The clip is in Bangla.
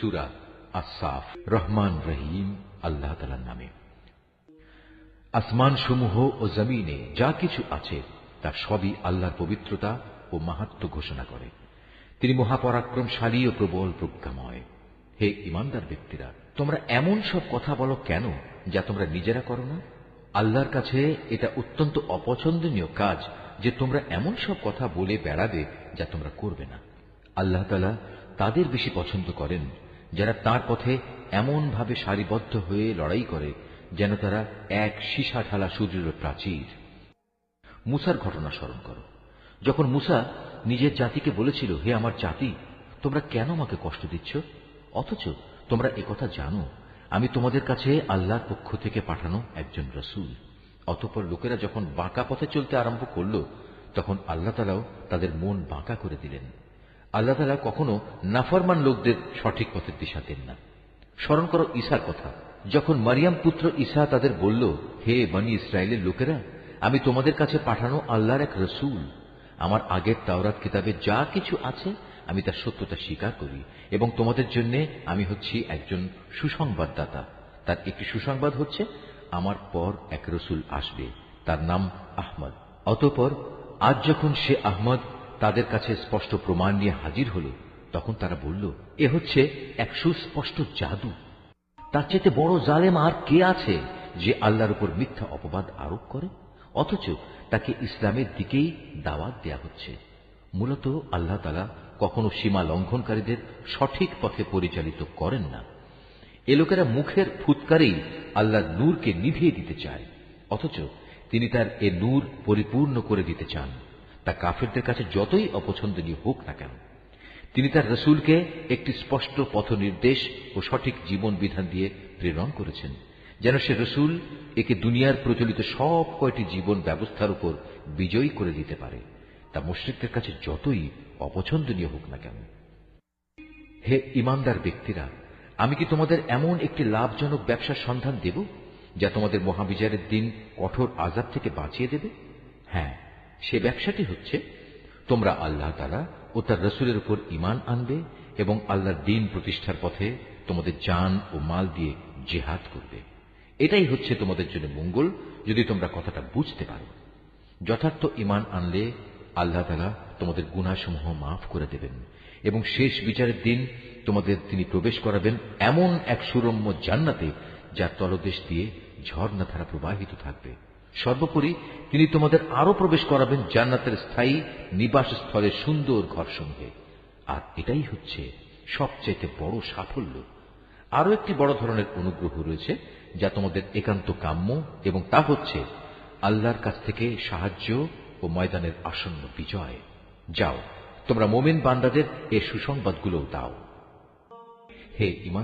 সুরা আসাফ রহমান রহিম, আল্লাহ তালার নামে। আসমান সমূহ ও জমিনে যা কিছু আছে, তা সবই আল্লাহর পবিত্রতা ও মাহাত্ম ঘোষণা করে। তিনি মহাপরাক্রমশালী ও প্রবল প্রজ্ঞাময়। হে ইমানদার ব্যক্তিরা, তোমরা এমন সব কথা বলো কেন যা তোমরা নিজেরা করো না? আল্লাহর কাছে এটা অত্যন্ত অপছন্দনীয় কাজ যে তোমরা এমন সব কথা বলে বেড়াবে যা তোমরা করবে না। আল্লাহ তাদের বেশি পছন্দ করেন যারা তার পথে এমন ভাবে সারিবদ্ধ হয়ে লড়াই করে যেন তারা এক সীসা ঢালা সূর্যের প্রাচীর। মুসার ঘটনা স্মরণ করো। যখন মুসা নিজের জাতিকে বলেছিল, হে আমার জাতি, তোমরা কেন আমাকে কষ্ট দিচ্ছ? অথচ তোমরা একথা জানো, আমি তোমাদের কাছে আল্লাহর পক্ষ থেকে পাঠানো একজন রসুল। অতপর লোকেরা যখন বাঁকা পথে চলতে আরম্ভ করল, তখন আল্লাহ তালাও তাদের মন বাঁকা করে দিলেন। আল্লাহ তালা কখনো নাফরমান লোকদের সঠিক পথের দিশা দেন না। স্মরণ করো ঈশার কথা। যখন মারিয়াম পুত্র ঈশা তাদের বলল, হে বনি ইসরায়েলের লোকেরা, আমি তোমাদের কাছে পাঠানো আল্লাহর এক রসুল। আমার আগের তাওরাত কিতাবে যা কিছু আছে, আমি তার সত্যতা স্বীকার করি এবং তোমাদের জন্য আমি হচ্ছি একজন সুসংবাদদাতা। তার একটি সুসংবাদ হচ্ছে, আমার পর এক রসুল আসবে। তার নাম আহমদ। অতঃপর আজ যখন সে আহমদ তাদের কাছে স্পষ্ট প্রমাণ নিয়ে হাজির হল, তখন তারা বলল, এ হচ্ছে এক সুস্পষ্ট জাদু। তার চেয়ে বড় জালেম আর কে আছে যে আল্লাহর উপর মিথ্যা অপবাদ আরোপ করে? অথচ তাকে ইসলামের দিকেই দাওয়াত দেয়া হচ্ছে। মূলত আল্লাহ তালা কখনো সীমা লঙ্ঘনকারীদের সঠিক পথে পরিচালিত করেন না। এ লোকেরা মুখের ফুৎকারেই আল্লাহর নূরকে নিভিয়ে দিতে চায়, অথচ তিনি তার এ নূর পরিপূর্ণ করে দিতে চান। তা কাফেরদের কাছে যতই অপছন্দনীয় হোক না কেন, তিনি তার রসুলকে একটি স্পষ্ট পথ নির্দেশ ও সঠিক জীবন বিধান দিয়ে প্রেরণ করেছেন, যেন সে রসুল একে দুনিয়ার প্রচলিত সব কয়টি জীবন ব্যবস্থার উপর বিজয়ী করে দিতে পারে, তা মুশ্রিকদের কাছে যতই অপছন্দনীয় হোক না কেন। হে ইমানদার ব্যক্তিরা, আমি কি তোমাদের এমন একটি লাভজনক ব্যবসার সন্ধান দেব, যা তোমাদের মহাবিচারের দিন কঠোর আজাব থেকে বাঁচিয়ে দেবে? হ্যাঁ সে ব্যবসাটি হচ্ছে, তোমরা আল্লাহ তালা ও তার রসুলের উপর ইমান আনবে এবং আল্লাহর দিন প্রতিষ্ঠার পথে তোমাদের জান ও মাল দিয়ে জেহাদ করবে। এটাই হচ্ছে তোমাদের জন্য মঙ্গল, যদি তোমরা কথাটা বুঝতে পারো। যথার্থ ইমান আনলে আল্লাহ তালা তোমাদের গুণাসমূহ মাফ করে দেবেন এবং শেষ বিচারের দিন তোমাদের তিনি প্রবেশ করাবেন এমন এক সুরম্য জান্নাতে, যার তলদেশ দিয়ে ঝর্ণা ধারা প্রবাহিত থাকবে। সর্বোপরি তিনি তোমাদের আরও প্রবেশ করাবেন জান্নাতের স্থায়ী নিবাস স্থলের সুন্দর ঘরসমূহে। আর এটাই হচ্ছে সবচাইতে বড় সাফল্য। আরও একটি বড় ধরনের অনুগ্রহ রয়েছে যা তোমাদের একান্ত কাম্য এবং তা হচ্ছে আল্লাহর কাছ থেকে সাহায্য ও ময়দানের আসন্ন বিজয়। যাও, তোমরা মোমেন বান্দাদের এ সুসংবাদগুলো দাও। হে ইমান